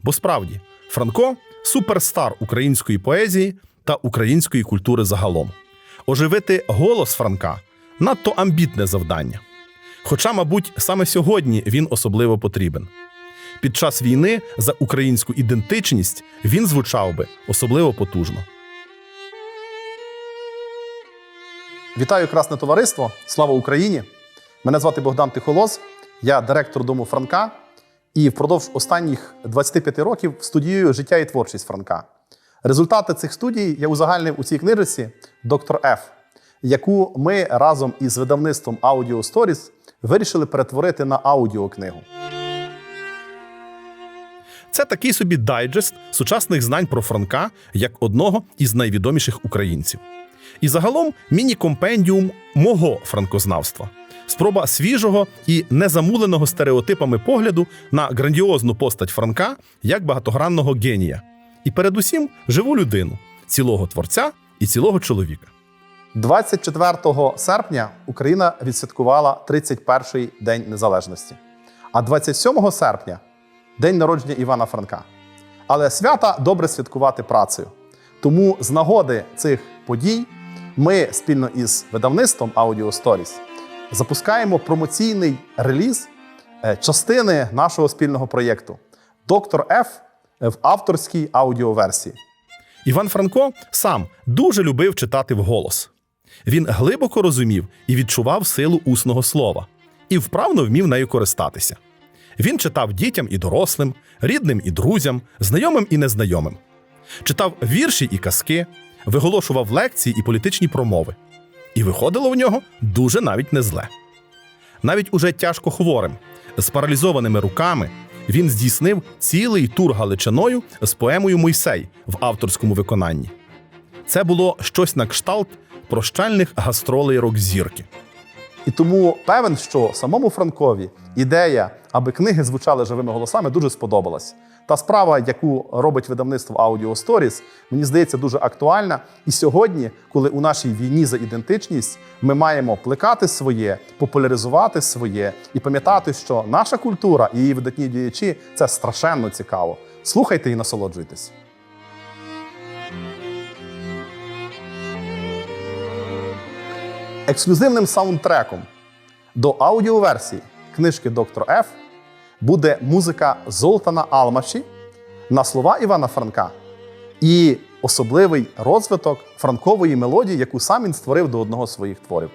Бо справді, Франко суперстар української поезії та української культури загалом. Оживити голос Франка надто амбітне завдання. Хоча, мабуть, саме сьогодні він особливо потрібен. Під час війни за українську ідентичність він звучав би особливо потужно. Вітаю, красне товариство! Слава Україні! Мене звати Богдан Тихолоз, я директор дому Франка. І впродовж останніх 25 років студіюю життя і творчість Франка. Результати цих студій я узагальнив у цій книжці Доктор Ф, яку ми разом із видавництвом Audio Stories вирішили перетворити на аудіокнигу. Це такий собі дайджест сучасних знань про Франка як одного із найвідоміших українців. І загалом міні-компендіум мого франкознавства. Спроба свіжого і незамуленого стереотипами погляду на грандіозну постать Франка як багатогранного генія. І передусім живу людину, цілого творця і цілого чоловіка. 24 серпня Україна відсвяткувала 31-й День Незалежності, а 27 серпня день народження Івана Франка. Але свята добре святкувати працею. Тому з нагоди цих подій ми спільно із видавництвом Audio Stories запускаємо промоційний реліз е, частини нашого спільного проєкту Доктор Ф в авторській аудіоверсії. Іван Франко сам дуже любив читати вголос. Він глибоко розумів і відчував силу усного слова, і вправно вмів нею користатися. Він читав дітям і дорослим, рідним і друзям, знайомим і незнайомим. Читав вірші і казки, виголошував лекції і політичні промови. І виходило в нього дуже навіть не зле. Навіть уже тяжко хворим, з паралізованими руками, він здійснив цілий тур Галичиною з поемою Мойсей в авторському виконанні. Це було щось на кшталт прощальних гастролей рок-зірки. І тому певен, що самому Франкові ідея, аби книги звучали живими голосами, дуже сподобалась. Та справа, яку робить видавництво Audio Stories, мені здається, дуже актуальна. І сьогодні, коли у нашій війні за ідентичність ми маємо плекати своє, популяризувати своє і пам'ятати, що наша культура і її видатні діячі це страшенно цікаво. Слухайте і насолоджуйтесь. Ексклюзивним саундтреком до аудіоверсії книжки Доктор Ф буде музика Золтана Алмаші на слова Івана Франка і особливий розвиток франкової мелодії, яку сам він створив до одного з своїх творів.